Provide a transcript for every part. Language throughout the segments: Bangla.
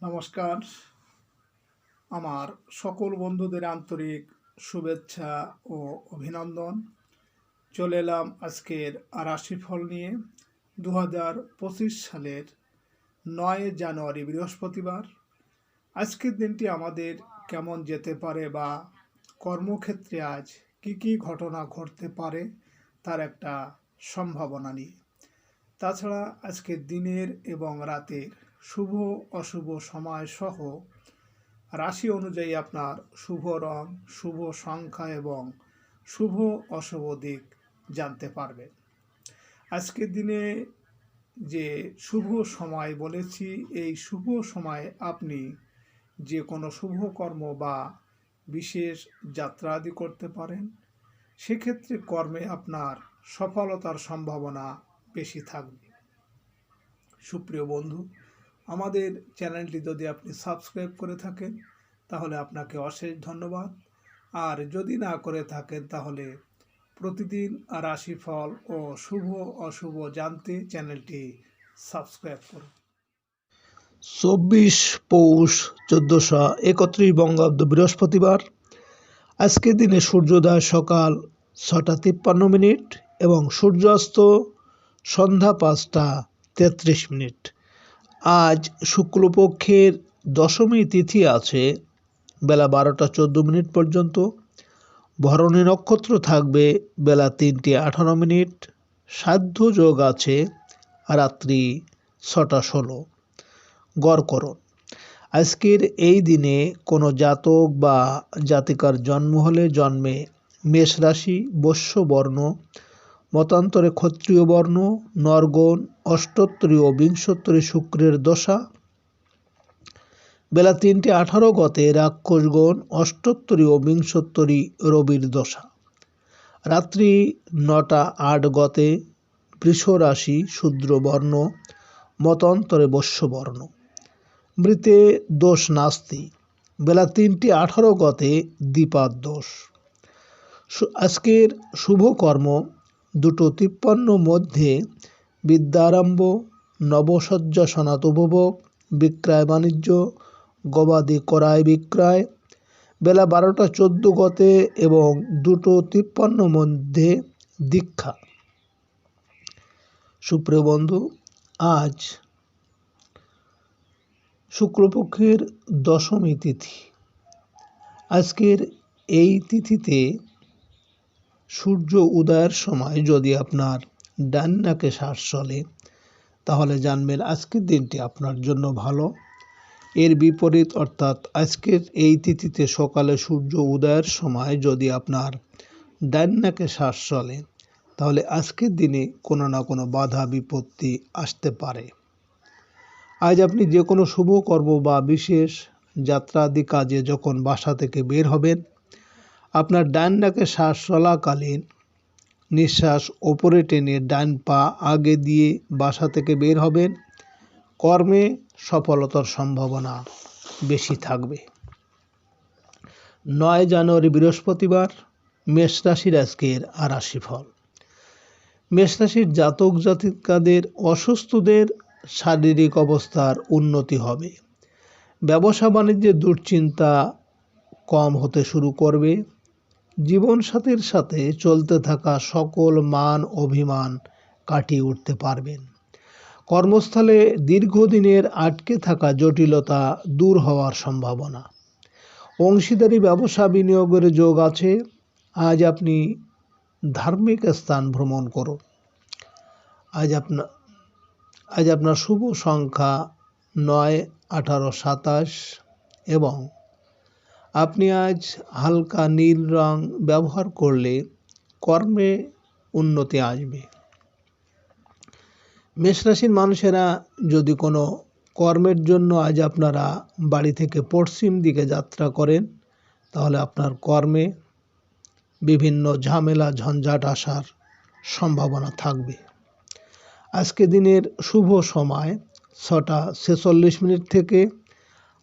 নমস্কার। আমার সকল বন্ধুদের আন্তরিক শুভেচ্ছা ও অভিনন্দন। চলে এলাম আজকের রাশিফল নিয়ে। দু হাজার পঁচিশ সালের নয় জানুয়ারি বৃহস্পতিবার। আজকের দিনটি আমাদের কেমন যেতে পারে বা কর্মক্ষেত্রে আজ কি কি ঘটনা ঘটতে পারে তার একটা সম্ভাবনা নিয়ে। তাছাড়া আজকের দিনের এবং রাতের শুভ, অশুভ সময় সহ রাশি অনুযায়ী আপনার শুভ রং, শুভ সংখ্যা এবং শুভ, অশুভ দিক জানতে পারবেন। আজকের দিনে যে শুভ সময় বলেছি, এই শুভ সময়ে আপনি যে কোনো শুভ কর্ম বা বিশেষ যাত্রা আদি করতে পারেন, সেক্ষেত্রে কর্মে আপনার সফলতার সম্ভাবনা বেশি থাকবে। সুপ্রিয় বন্ধু আমাদের চ্যানেলটি যদি আপনি সাবস্ক্রাইব করে থাকেন, তাহলে আপনাকে অশেষ ধন্যবাদ। আর যদি না করে থাকেন, তাহলে প্রতিদিন রাশিফল ও শুভ অশুভ জানতে চ্যানেলটি সাবস্ক্রাইব করুন। চব্বিশ পৌষ চোদ্দোশো একত্রিশ বঙ্গাব্দ বৃহস্পতিবার। আজকের দিনে সূর্যোদয় সকাল ছটা তিপ্পান্ন মিনিট এবং সূর্যাস্ত সন্ধ্যা পাঁচটা তেত্রিশ মিনিট। আজ শুক্লপক্ষের দশমী তিথি আছে বেলা বারোটা চোদ্দ মিনিট পর্যন্ত। ভরণী নক্ষত্র থাকবে বেলা তিনটে আঠারো মিনিট। সাধ্য যোগ আছে রাত্রি ছটা ষোলো। গড়করণ আজকের এই দিনে কোনো জাতক বা জাতিকার জন্ম হলে জন্মে মেষ রাশি বর্ণ মতান্তরে ক্ষত্রিয় বর্ণ, নরগণ অষ্টোত্তরী ও বিংশোত্তরী শুক্রের দশা। বেলা তিনটে আঠারো গতে রাক্ষসগণ অষ্টোত্তরী ও বিংশোত্তরী রবির দশা। রাত্রি নটা আট গতে বৃষ রাশি শূদ্র বর্ণ, মতান্তরে বর্ণ মৃতে দোষ নাস্তি। বেলা তিনটি আঠারো গতে দীপার দোষ। আজকের শুভ কর্ম দুটো তিপ্পান্ন মধ্যে বিদ্যারম্ভ, নবসজ্জা সনাত উপভোগ বিক্রয় বাণিজ্য, গবাদি ক্রয় বিক্রয়। বেলা বারোটা চোদ্দ গতে এবং দুটো তিপ্পান্ন মধ্যে দীক্ষা। সুপ্রিয় বন্ধু, আজ শুক্লপক্ষের দশমী তিথি। আজকের এই তিথিতে সূর্য উদয়ের সময় যদি আপনার ডান নাকে শ্বাস চলে, তাহলে জানবেন আজকের দিনটি আপনার জন্য ভালো। এর বিপরীত অর্থাৎ আজকের এই তিথিতে সকালে সূর্য উদয়ের সময় যদি আপনার ডান নাকে শ্বাস চলে, তাহলে আজকের দিনে কোনো না কোনো বাধা, বিপত্তি আসতে পারে। আজ আপনি যে কোনো শুভ কর্ম বা বিশেষ যাত্রাদি কাজে যখন বাসা থেকে বের হবেন আপনার ডান ডাকে শ্বাস চলাকালীন নিঃশ্বাস ওপরে টেনে ডান পা আগে দিয়ে বাসা থেকে বের হবেন। কর্মে সফলতার সম্ভাবনা বেশি থাকবে। নয় জানুয়ারি, বৃহস্পতিবার, মেষ রাশির আজকের আর রাশিফল মেষ রাশির জাতক জাতিকাদের অসুস্থদের শারীরিক অবস্থার উন্নতি হবে। ব্যবসা বাণিজ্যে দুশ্চিন্তা কম হতে শুরু করবে। জীবনসাথীর সাথে চলতে থাকা সকল মান অভিমান কাটিয়ে উঠতে পারবেন। কর্মস্থলে দীর্ঘদিনের আটকে থাকা জটিলতা দূর হওয়ার সম্ভাবনা। অংশীদারি ব্যবসা বিনিয়োগের যোগ আছে। আজ আপনি ধার্মিক স্থান ভ্রমণ করুন। আজ আপনার আজ আপনার শুভ সংখ্যা নয় আঠারো সাতাশ এবং আপনি আজ হালকা নীল রং ব্যবহার করলে কর্মে উন্নতি আসবে। মেষরাশির মানুষেরা যদি কোনো কর্মের জন্য আজ আপনারা বাড়ি থেকে পশ্চিম দিকে যাত্রা করেন, তাহলে আপনার কর্মে বিভিন্ন ঝামেলা, ঝঞ্ঝাট আসার সম্ভাবনা থাকবে। আজকে দিনের শুভ সময় ছটা ছেচল্লিশ মিনিট থেকে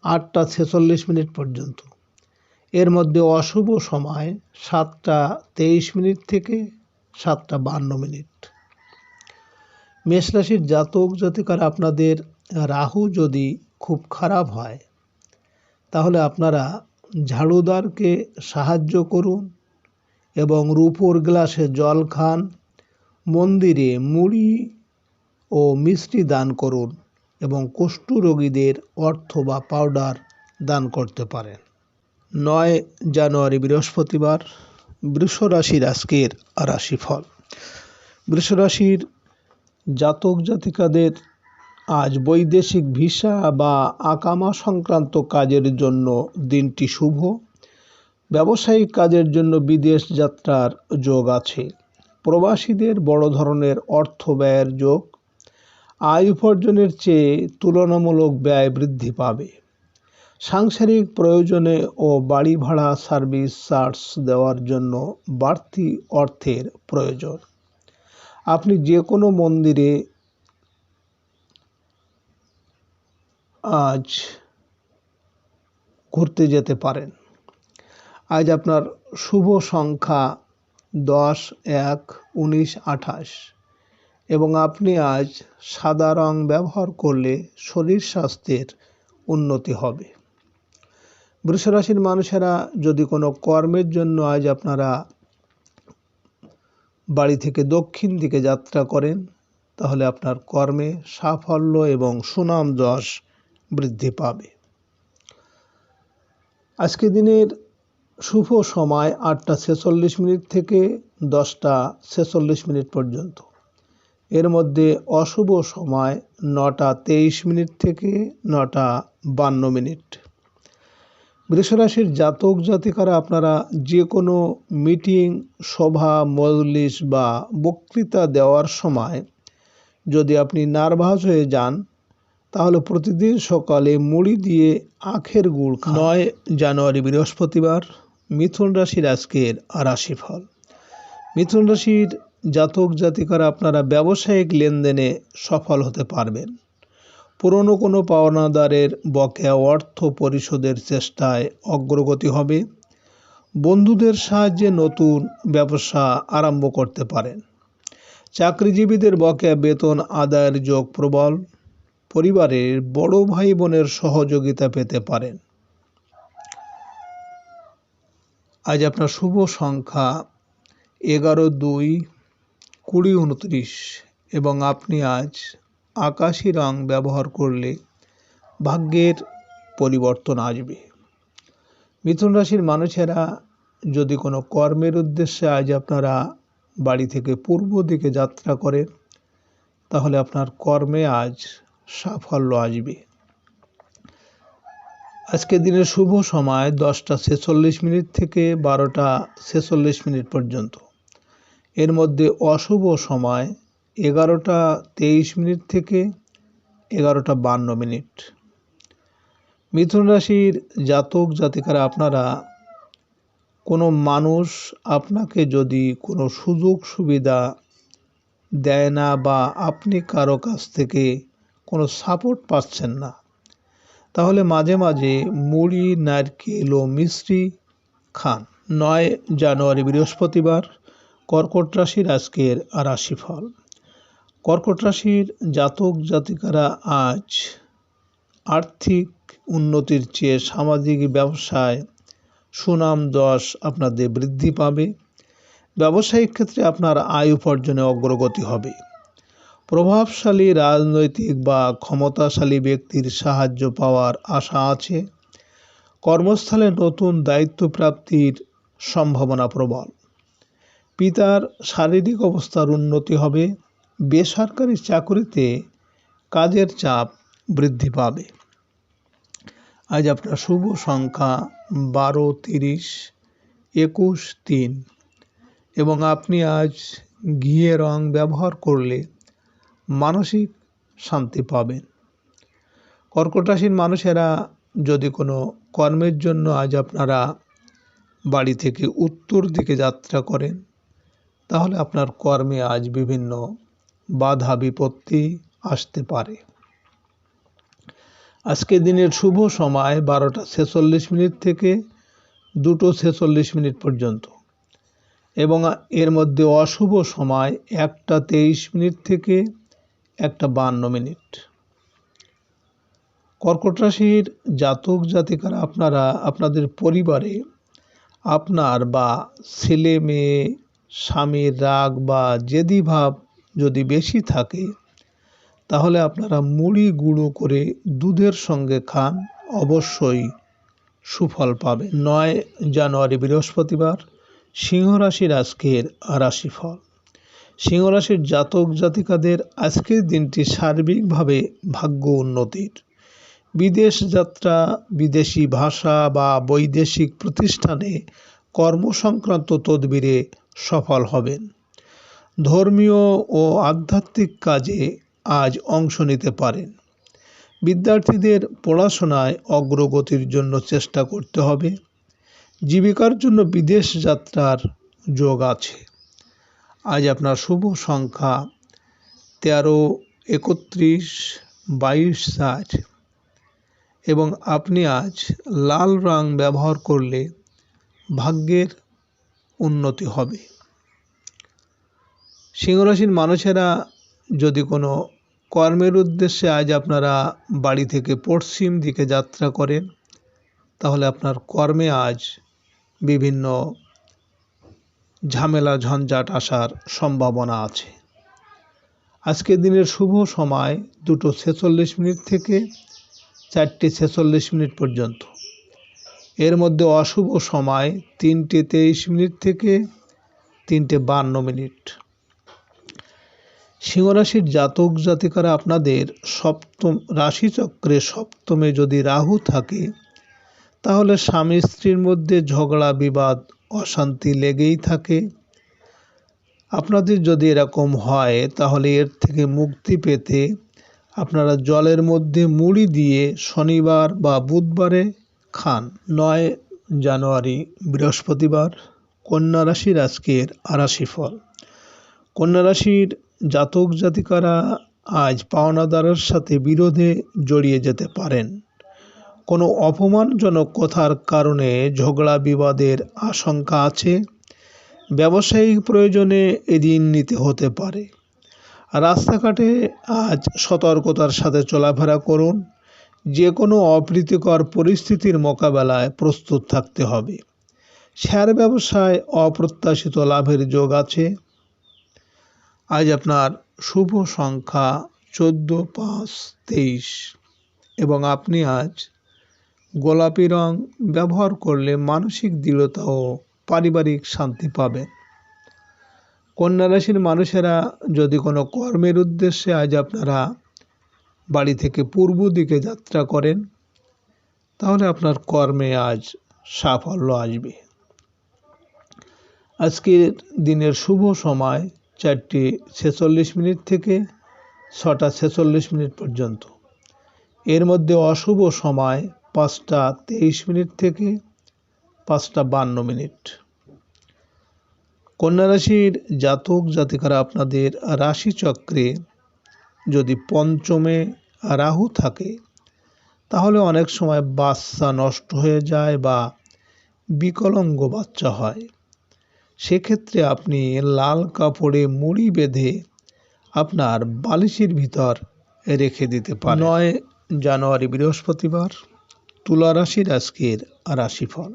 আটটা ছেচল্লিশ মিনিট পর্যন্ত। এর মধ্যে অশুভ সময় সাতটা তেইশ মিনিট থেকে সাতটা বান্ন মিনিট। মেষ রাশির জাতক জাতিকার আপনাদের রাহু যদি খুব খারাপ হয়, তাহলে আপনারা ঝাড়ুদারকে সাহায্য করুন এবং রূপোর গ্লাসে জল খান, মন্দিরে মুড়ি ও মিষ্টি দান করুন এবং কুষ্ঠরোগীদের অর্থ বা পাউডার দান করতে পারেন। নয় জানুয়ারি, বৃহস্পতিবার, বৃষ রাশির আজকের রাশিফল। বৃষ রাশির জাতক জাতিকাদের আজ বৈদেশিক ভিসা বা আকামা সংক্রান্ত কাজের জন্য দিনটি শুভ। ব্যবসায়িক কাজের জন্য বিদেশ যাত্রার যোগ আছে। প্রবাসীদের বড় ধরনের অর্থ ব্যয়ের যোগ। আয় উপার্জনের চেয়ে তুলনামূলক ব্যয় বৃদ্ধি পাবে। সাংসারিক প্রয়োজনে ও বাড়ি ভাড়া সার্ভিস চার্জ দেওয়ার জন্য বাড়তি অর্থের প্রয়োজন। আপনি যে কোনো মন্দিরে আজ ঘুরতে যেতে পারেন। আজ আপনার শুভ সংখ্যা দশ, এক, উনিশ, আঠাশ এবং আপনি আজ সাদা রং ব্যবহার করলে শরীর স্বাস্থ্যের উন্নতি হবে। বৃষরাশির মানুষেরা যদি কোনো কর্মের জন্য আজ আপনারা বাড়ি থেকে দক্ষিণ দিকে যাত্রা করেন, তাহলে আপনার কর্মে সাফল্য এবং সুনাম যশ বৃদ্ধি পাবে। আজকে দিনের শুভ সময় আটটা ছেচল্লিশ মিনিট থেকে দশটা ছেচল্লিশ মিনিট পর্যন্ত। এর মধ্যে অশুভ সময় নটা তেইশ মিনিট থেকে নটা বান্ন মিনিট। বৃষরাশির জাতক জাতিকারা আপনারা যে কোনো মিটিং, সভা, মজলিস বা বক্তৃতা দেওয়ার সময় যদি আপনি নার্ভাস হয়ে যান, তাহলে প্রতিদিন সকালে মুড়ি দিয়ে আখের গুড়। নয় জানুয়ারি, বৃহস্পতিবার, মিথুন রাশির আজকের রাশিফল মিথুন রাশির জাতক জাতিকারা আপনারা ব্যবসায়িক লেনদেনে সফল হতে পারবেন পুরনো কোনো পাওনাদারের বকেয়া অর্থ পরিশোধের চেষ্টায় অগ্রগতি হবে। বন্ধুদের সাহায্যে নতুন ব্যবসা আরম্ভ করতে পারেন। চাকরিজীবীদের বকেয়া বেতন আদায়ের যোগ প্রবল। পরিবারের বড় ভাই বোনের সহযোগিতা পেতে পারেন। আজ আপনার শুভ সংখ্যা এগারো দুই কুড়ি উনত্রিশ এবং আপনি আজ আকাশি রং ব্যবহার করলে ভাগ্যের পরিবর্তন আসবে। মিথুন রাশির মানুষেরা যদি কোনো কর্মের উদ্দেশ্যে আজ আপনারা বাড়ি থেকে পূর্ব দিকে যাত্রা করেন, তাহলে আপনার কর্মে আজ সাফল্য আসবে। আজকের দিনের শুভ সময় দশটা ছেচল্লিশ মিনিট থেকে বারোটা ছেচল্লিশ মিনিট পর্যন্ত। এর মধ্যে অশুভ সময় এগারোটা তেইশ মিনিট থেকে এগারোটা বান্ন মিনিট। মিথুন রাশির জাতক জাতিকারা আপনারা, কোনো মানুষ আপনাকে যদি কোনো সুযোগ সুবিধা দেয় না বা আপনি কারও কাছ থেকে কোনো সাপোর্ট পাচ্ছেন না, তাহলে মাঝে মাঝে মুড়ি, নারকেল ও মিষ্টি খান। নয় জানুয়ারি বৃহস্পতিবার, কর্কট রাশির আজকের রাশিফল। কর্কট রাশির জাতক জাতিকারা আজ আর্থিক উন্নতির চেয়ে সামাজিক ব্যবসায় সুনাম দশ আপনাদের বৃদ্ধি পাবে। ব্যবসায়িক ক্ষেত্রে আপনার আয় উপার্জনে অগ্রগতি হবে। প্রভাবশালী রাজনৈতিক বা ক্ষমতাশালী ব্যক্তির সাহায্য পাওয়ার আশা আছে। কর্মস্থলে নতুন দায়িত্ব প্রাপ্তির সম্ভাবনা প্রবল। পিতার শারীরিক অবস্থার উন্নতি হবে। বেসরকারি চাকরিতে কাজের চাপ বৃদ্ধি পাবে। আজ আপনার শুভ সংখ্যা বারো, তিরিশ, একুশ, তিন এবং আপনি আজ ঘিয়ে রং ব্যবহার করলে মানসিক শান্তি পাবেন। কর্কট রাশির মানুষেরা যদি কোনো কর্মের জন্য আজ আপনারা বাড়ি থেকে উত্তর দিকে যাত্রা করেন, তাহলে আপনার কর্মে আজ বিভিন্ন বাধা বিপত্তি আসতে পারে। আজকে দিনের শুভ সময় বারোটা ছেচল্লিশ মিনিট থেকে দুটো ছেচল্লিশ মিনিট পর্যন্ত এবং এর মধ্যে অশুভ সময় একটা তেইশ মিনিট থেকে একটা বান্ন মিনিট। কর্কট রাশির জাতক জাতিকারা, আপনারা আপনাদের পরিবারে আপনার বা ছেলে মেয়ে, স্বামীর রাগ বা জেদি ভাব যদি বেশি থাকে, তাহলে আপনারা মুড়ি গুঁড়ো করে দুধের সঙ্গে খান। অবশ্যই সুফল পাবে নয় জানুয়ারি, বৃহস্পতিবার, সিংহ রাশির আজকের রাশিফল। সিংহ রাশির জাতক জাতিকাদের আজকের দিনটি সার্বিকভাবে ভাগ্য উন্নতির। বিদেশ যাত্রা, বিদেশি ভাষা বা বৈদেশিক প্রতিষ্ঠানে কর্মসংক্রান্ত তদবিরে সফল হবেন। ধর্মীয় ও আধ্যাত্মিক কাজে আজ অংশ নিতে পারেন। বিদ্যার্থীদের পড়াশোনায় অগ্রগতির জন্য চেষ্টা করতে হবে। জীবিকার জন্য বিদেশ যাত্রার যোগ আছে। আজ আপনার শুভ সংখ্যা তেরো, একত্রিশ, বাইশ, ষাট। এবং আপনি আজ লাল রং ব্যবহার করলে ভাগ্যের উন্নতি হবে। সিংহরাশির মানুষেরা যদি কোনো কর্মের উদ্দেশ্যে আজ আপনারা বাড়ি থেকে পশ্চিম দিকে যাত্রা করেন, তাহলে আপনার কর্মে আজ বিভিন্ন ঝামেলা, ঝঞ্ঝাট আসার সম্ভাবনা আছে। আজকের দিনের শুভ সময় দুটো ছেচল্লিশ মিনিট থেকে চারটে ছেচল্লিশ মিনিট পর্যন্ত। এর মধ্যে অশুভ সময় তিনটে তেইশ মিনিট থেকে তিনটে বান্ন মিনিট। সিংহরাশির জাতক জাতিকারা আপনাদের সপ্তম রাশিচক্রে সপ্তমে যদি রাহু থাকে, তাহলে স্বামী স্ত্রীর মধ্যে ঝগড়া, বিবাদ, অশান্তি লেগেই থাকে। আপনাদের যদি এরকম হয়, তাহলে এর থেকে মুক্তি পেতে আপনারা জলের মধ্যে মুড়ি দিয়ে শনিবার বা বুধবারে খান। নয় জানুয়ারি, বৃহস্পতিবার, কন্যা রাশির আজকের আরাশি ফল। কন্যা রাশির জাতক জাতিকারা আজ পাওনাদারের সাথে বিরোধে জড়িয়ে যেতে পারেন। কোনো অপমানজনক কথার কারণে ঝগড়া বিবাদের আশঙ্কা আছে। ব্যবসায়িক প্রয়োজনে ঋণ নিতে হতে পারে। রাস্তাঘাটে আজ সতর্কতার সাথে চলাফেরা করুন। যে কোনো অপ্রীতিকর পরিস্থিতির মোকাবেলায় প্রস্তুত থাকতে হবে। শেয়ার ব্যবসায় অপ্রত্যাশিত লাভের যোগ আছে। আজ আপনার শুভ সংখ্যা চোদ্দ, পাঁচ, তেইশ। এবং আপনি আজ গোলাপি রং ব্যবহার করলে মানসিক দৃঢ়তা ও পারিবারিক শান্তি পাবেন। কন্যা রাশির মানুষেরা যদি কোনো কর্মের উদ্দেশ্যে আজ আপনারা বাড়ি থেকে পূর্ব দিকে যাত্রা করেন, তাহলে আপনার কর্মে আজ সাফল্য আসবে। আজকের দিনের শুভ সময় চারটে ছেচল্লিশ মিনিট থেকে ছটা ছেচল্লিশ মিনিট পর্যন্ত। এর মধ্যে অশুভ সময় পাঁচটা তেইশ মিনিট থেকে পাঁচটা বান্ন মিনিট। কন্যা রাশির জাতক জাতিকারা আপনাদের রাশিচক্রে যদি পঞ্চমে রাহু থাকে, তাহলে অনেক সময় বাচ্চা নষ্ট হয়ে যায় বা বিকলঙ্গ বাচ্চা হয়। সেক্ষেত্রে আপনি লাল কাপড়ে মুড়ি বেঁধে আপনার বালিশের ভিতর রেখে দিতে পারেন। নয় জানুয়ারি, বৃহস্পতিবার, তুলা রাশির আজকের রাশিফল।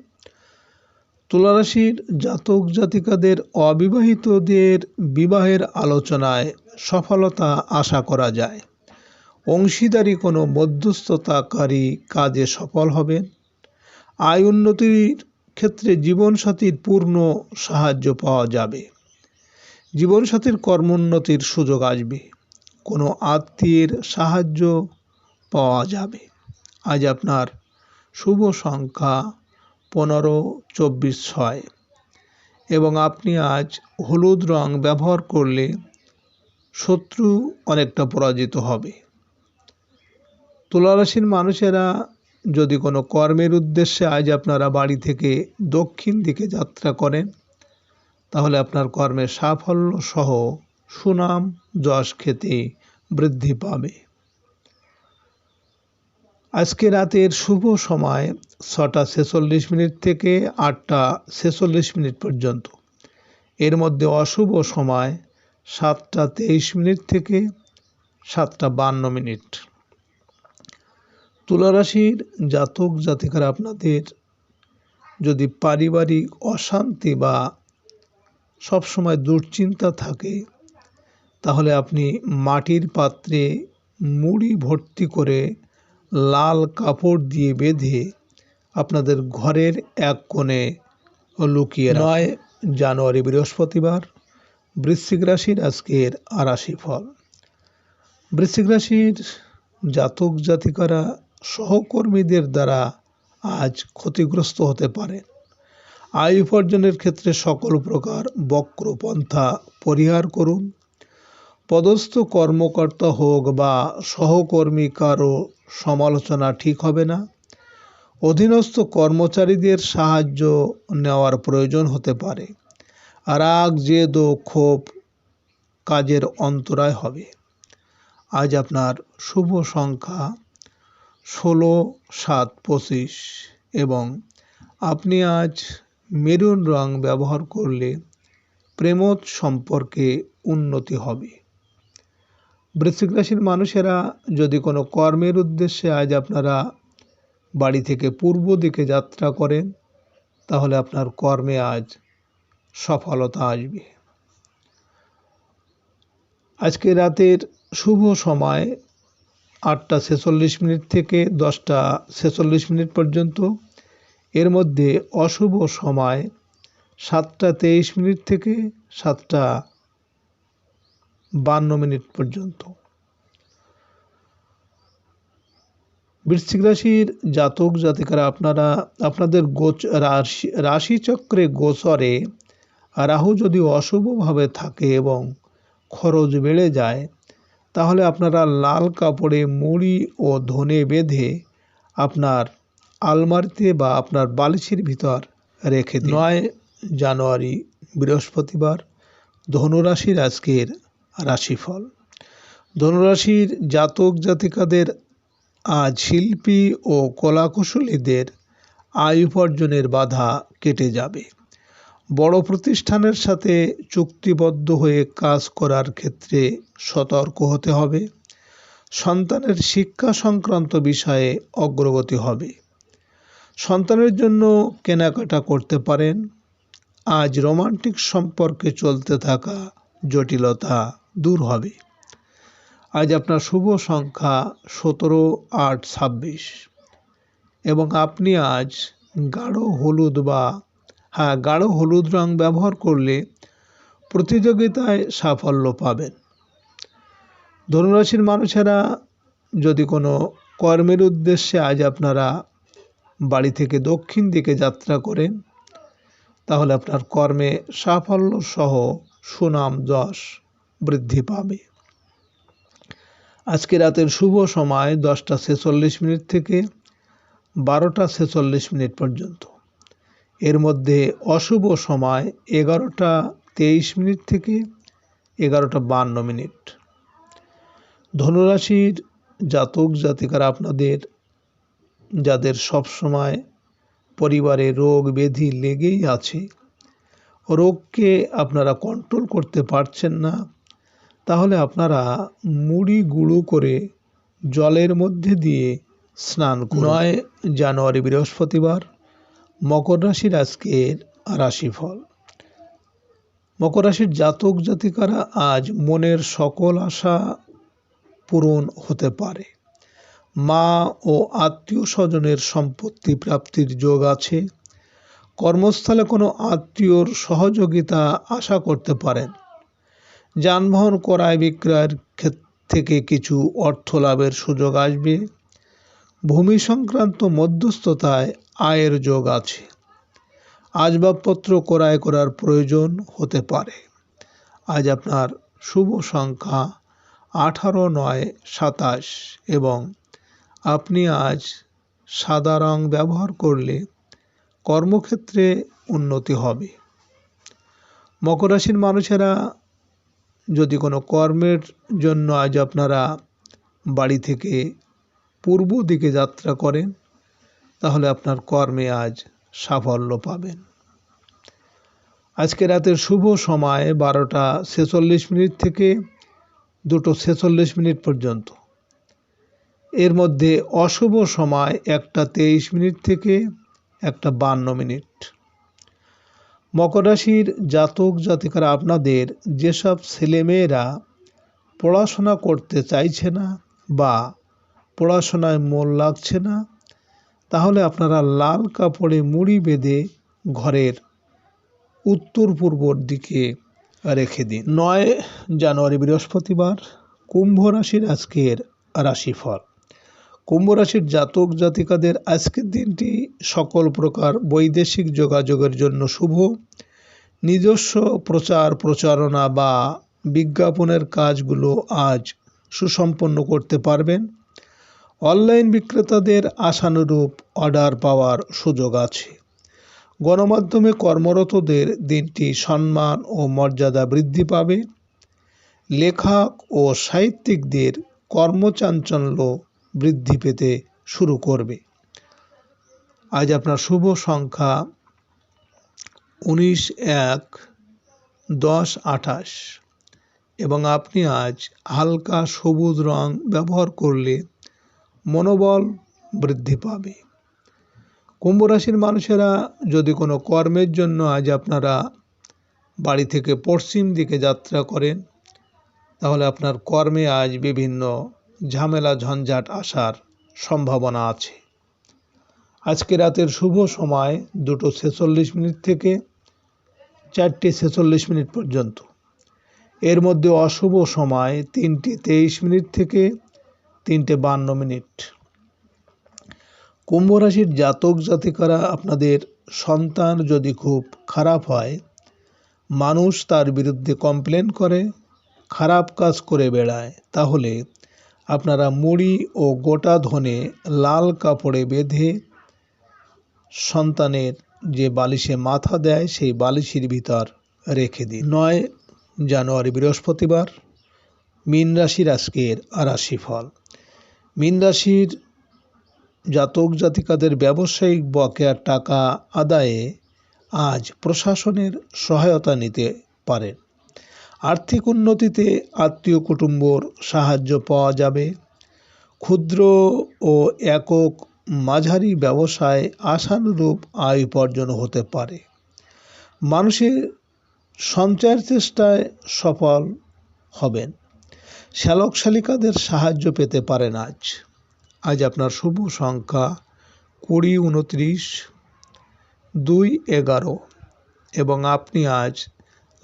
তুলা রাশির জাতক জাতিকাদের অবিবাহিতদের বিবাহের আলোচনায় সফলতা আশা করা যায়। অংশীদারি কোনো মধ্যস্থতাকারী কাজে সফল হবেন। আয় উন্নতির ক্ষেত্রে জীবনসাথীর পূর্ণ সাহায্য পাওয়া যাবে। জীবনসাথীর কর্মোন্নতির সুযোগ আসবে। কোনো আত্মীয়ের সাহায্য পাওয়া যাবে। আজ আপনার শুভ সংখ্যা পনেরো, চব্বিশ, ছয়। এবং আপনি আজ হলুদ রং ব্যবহার করলে শত্রু অনেকটা পরাজিত হবে। তুলারাশির মানুষেরা যদি কোনো কর্মের উদ্দেশ্যে আজ আপনারা বাড়ি থেকে দক্ষিণ দিকে যাত্রা করেন, তাহলে আপনার কর্মের সাফল্য সহ সুনাম, যশ খেতে বৃদ্ধি পাবে। আজকে রাতের শুভ সময় ছটা ছেচল্লিশ মিনিট থেকে আটটা ছেচল্লিশ মিনিট পর্যন্ত। এর মধ্যে অশুভ সময় সাতটা তেইশ মিনিট থেকে সাতটা বান্ন মিনিট। তুলারাশির জাতক জাতিকারা আপনাদের যদি পারিবারিক অশান্তি বা সবসময় দুশ্চিন্তা থাকে, তাহলে আপনি মাটির পাত্রে মুড়ি ভর্তি করে লাল কাপড় দিয়ে বেঁধে আপনাদের ঘরের এক কোণে লুকিয়ে নয় জানুয়ারি, বৃহস্পতিবার বৃশ্চিক রাশির আজকের আরাশি ফল। বৃশ্চিক রাশির জাতক জাতিকারা সহকর্মীদের দ্বারা আজ ক্ষতিগ্রস্ত হতে পারে। আয় উপার্জনের ক্ষেত্রে সকল প্রকার বক্রপন্থা পরিহার করুন। পদস্থ কর্মকর্তা হোক বা সহকর্মী কারও সমালোচনা ঠিক হবে না। অধীনস্থ কর্মচারীদের সাহায্য নেওয়ার প্রয়োজন হতে পারে। রাগ, জেদ ও ক্ষোভ কাজের অন্তরায় হবে। আজ আপনার শুভ সংখ্যা ষোলো, সাত, পঁচিশ এবং আপনি আজ মেরুন রং ব্যবহার করলে প্রেমত সম্পর্কে উন্নতি হবে। বৃশ্চিক রাশির মানুষেরা যদি কোনো কর্মের উদ্দেশ্যে আজ আপনারা বাড়ি থেকে পূর্ব দিকে যাত্রা করেন, তাহলে আপনার কর্মে আজ সফলতা আসবে। আজকে রাতের শুভ সময় আটটা ছেচল্লিশ মিনিট থেকে দশটা ছেচল্লিশ মিনিট পর্যন্ত। এর মধ্যে অশুভ সময় সাতটা তেইশ মিনিট থেকে সাতটা বান্ন মিনিট পর্যন্ত। বৃশ্চিক রাশির জাতক জাতিকারা, আপনারা, আপনাদের গোচ রাশি, রাশিচক্রে গোচরে রাহু যদি অশুভভাবে থাকে এবং খরচ বেড়ে যায় তাহলে আপনারা লাল কাপড়ে মুড়ি ও ধনে বেঁধে আপনার আলমারিতে বা আপনার বালিশের ভিতর রেখে দিন। নয় জানুয়ারি, বৃহস্পতিবার, ধনুরাশির আজকের রাশিফল। ধনুরাশির জাতক জাতিকাদের আজ শিল্পী ও কলাকুশলীদের আয় উপার্জনের বাধা কেটে যাবে। বড় প্রতিষ্ঠানের সাথে চুক্তিবদ্ধ হয়ে কাজ করার ক্ষেত্রে সতর্ক হতে হবে। সন্তানের শিক্ষা সংক্রান্ত বিষয়ে অগ্রগতি হবে। সন্তানের জন্য কেনাকাটা করতে পারেন। আজ রোমান্টিক সম্পর্কে চলতে থাকা জটিলতা দূর হবে। আজ আপনার শুভ সংখ্যা সতেরো, আট, ছাব্বিশ। এবং আপনি আজ গাঢ় হলুদ বা হ্যাঁ গাঢ় হলুদ রং ব্যবহার করলে প্রতিযোগিতায় সাফল্য পাবেন। ধনুরাশির মানুষেরা যদি কোনো কর্মের উদ্দেশ্যে আজ আপনারা বাড়ি থেকে দক্ষিণ দিকে যাত্রা করেন, তাহলে আপনার কর্মে সাফল্য সহ সুনাম, যশ বৃদ্ধি পাবে। আজকে রাতের শুভ সময় দশটা ছেচল্লিশ মিনিট থেকে বারোটা ছেচল্লিশ মিনিট পর্যন্ত। এর মধ্যে অশুভ সময় এগারোটা তেইশ মিনিট থেকে এগারোটা বান্ন মিনিট। ধনুরাশির জাতক জাতিকারা আপনাদের, যাদের সব সময় পরিবারে রোগ ব্যাধি লেগেই আছে, রোগকে আপনারা কন্ট্রোল করতে পারছেন না, তাহলে আপনারা মুড়ি গুঁড়ো করে জলের মধ্যে দিয়ে স্নান নয় জানুয়ারি বৃহস্পতিবার মকর রাশির আজকের রাশিফল। মকর রাশির জাতক জাতিকারা আজ মনের সকল আশা পূরণ হতে পারে। মা ও আত্মীয় স্বজনের সম্পত্তি প্রাপ্তির যোগ আছে। কর্মস্থলে কোনো আত্মীয়র সহযোগিতা আশা করতে পারেন। যানবাহন ক্রয় বিক্রয়ের থেকে কিছু অর্থ লাভের সুযোগ আসবে। ভূমি সংক্রান্ত মধ্যস্থতায় আয়ের যোগ আছে। আসবাবপত্র ক্রয় করার প্রয়োজন হতে পারে। আজ আপনার শুভ সংখ্যা আঠারো নয় সাতাশ এবং আপনি আজ সাদা রং ব্যবহার করলে কর্মক্ষেত্রে উন্নতি হবে। মকর রাশির মানুষেরা যদি কোনো কর্মের জন্য আজ আপনারা বাড়ি থেকে পূর্ব দিকে যাত্রা করেন তাহলে আপনার কর্মে আজ সাফল্য পাবেন। আজকে রাতের শুভ সময় বারোটা ছেচল্লিশ মিনিট থেকে দুটো ছেচল্লিশ মিনিট পর্যন্ত। এর মধ্যে অশুভ সময় একটা তেইশ মিনিট থেকে একটা বান্ন মিনিট। মকর রাশির জাতক জাতিকারা আপনাদের যেসব ছেলেমেয়েরা পড়াশোনা করতে চাইছে না বা পড়াশোনায় মন লাগছে না তাহলে আপনারা লাল কাপড়ে মুড়ি বেঁধে ঘরের উত্তর পূর্বর দিকে রেখে দিন। নয় জানুয়ারি বৃহস্পতিবার কুম্ভ রাশির আজকের রাশিফল। কুম্ভ রাশির জাতক জাতিকাদের আজকের দিনটি সকল প্রকার বৈদেশিক যোগাযোগের জন্য শুভ। নিজস্ব প্রচার প্রচারণা বা বিজ্ঞাপনের কাজগুলো আজ সুসম্পন্ন করতে পারবেন। অনলাইন বিক্রেতাদের আশানুরূপ অর্ডার পাওয়ার সুযোগ আছে। গণমাধ্যমে কর্মরতদের দিনটি সম্মান ও মর্যাদা বৃদ্ধি পাবে। লেখক ও সাহিত্যিকদের কর্মচাঞ্চল্য বৃদ্ধি পেতে শুরু করবে। আজ আপনার শুভ সংখ্যা উনিশ এক দশ আঠাশ। এবং আপনি আজ হালকা সবুজ রং ব্যবহার করলে মনোবল বৃদ্ধি পাবে। কুম্ভ রাশির মানুষেরা যদি কোনো কর্মের জন্য আজ আপনারা বাড়ি থেকে পশ্চিম দিকে যাত্রা করেন, তাহলে আপনার কর্মে আজ বিভিন্ন ঝামেলা, ঝঞ্ঝাট আসার সম্ভাবনা আছে। আজকে রাতের শুভ সময় দুটো ছেচল্লিশ মিনিট থেকে চারটে ছেচল্লিশ মিনিট পর্যন্ত। এর মধ্যে অশুভ সময় তিনটে তেইশ মিনিট থেকে তিনটে বান্ন মিনিট। কুম্ভ রাশির জাতক জাতিকারা আপনাদের সন্তান যদি খুব খারাপ হয়, মানুষ তার বিরুদ্ধে কমপ্লেন করে, খারাপ কাজ করে বেড়ায়, তাহলে আপনারা মুড়ি ও গোটা ধনে লাল কাপড়ে বেঁধে সন্তানের যে বালিশে মাথা দেয়, সেই বালিশের ভিতর রেখে দিন। নয় জানুয়ারি বৃহস্পতিবার, মীন রাশির আজকের রাশিফল। মীন রাশির জাতক জাতিকাদের ব্যবসায়িক বকেয়ার টাকা আদায়ে আজ প্রশাসনের সহায়তা নিতে পারেন। আর্থিক উন্নতিতে আত্মীয় কুটুম্বর সাহায্য পাওয়া যাবে। ক্ষুদ্র ও একক মাঝারি ব্যবসায় আশানুরূপ আয় উপার্জন হতে পারে। মানুষের সঞ্চয়ের চেষ্টায় সফল হবেন। শ্যালক শালিকাদের সাহায্য পেতে পারেন আজ। আজ আপনার শুভ সংখ্যা কুড়ি, উনত্রিশ, দুই, এগারো। এবং আপনি আজ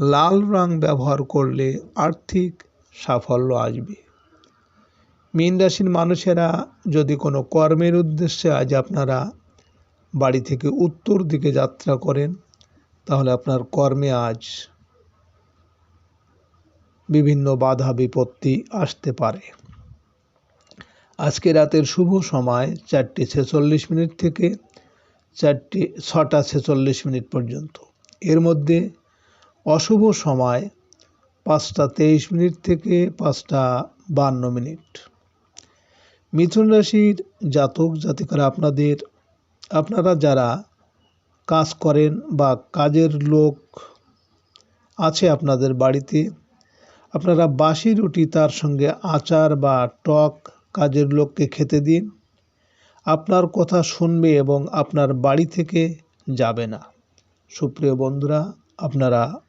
লাল রং ব্যবহার করলে আর্থিক সাফল্য আসবে। মীন রাশির মানুষেরা যদি কোনো কর্মের উদ্দেশ্যে আজ আপনারা বাড়ি থেকে উত্তর দিকে যাত্রা করেন, তাহলে আপনার কর্মে আজ বিভিন্ন বাধা বিপত্তি আসতে পারে। আজকে রাতের শুভ সময় চারটি ছেচল্লিশ মিনিট থেকে চারটি ছটা ছেচল্লিশ মিনিট পর্যন্ত। এর মধ্যে অশুভ সময় পাঁচটা তেইশ মিনিট থেকে পাঁচটা বান্ন মিনিট। মিথুন রাশির জাতক জাতিকারা আপনাদের, আপনারা যারা কাজ করেন বা কাজের লোক আছে আপনাদের বাড়িতে আপনারা বাসি রুটি তার সঙ্গে আচার বা টক কাজের লোককে খেতে দিন। আপনার কথা শুনবে এবং আপনার বাড়ি থেকে যাবে না। সুপ্রিয় বন্ধুরা, আপনারা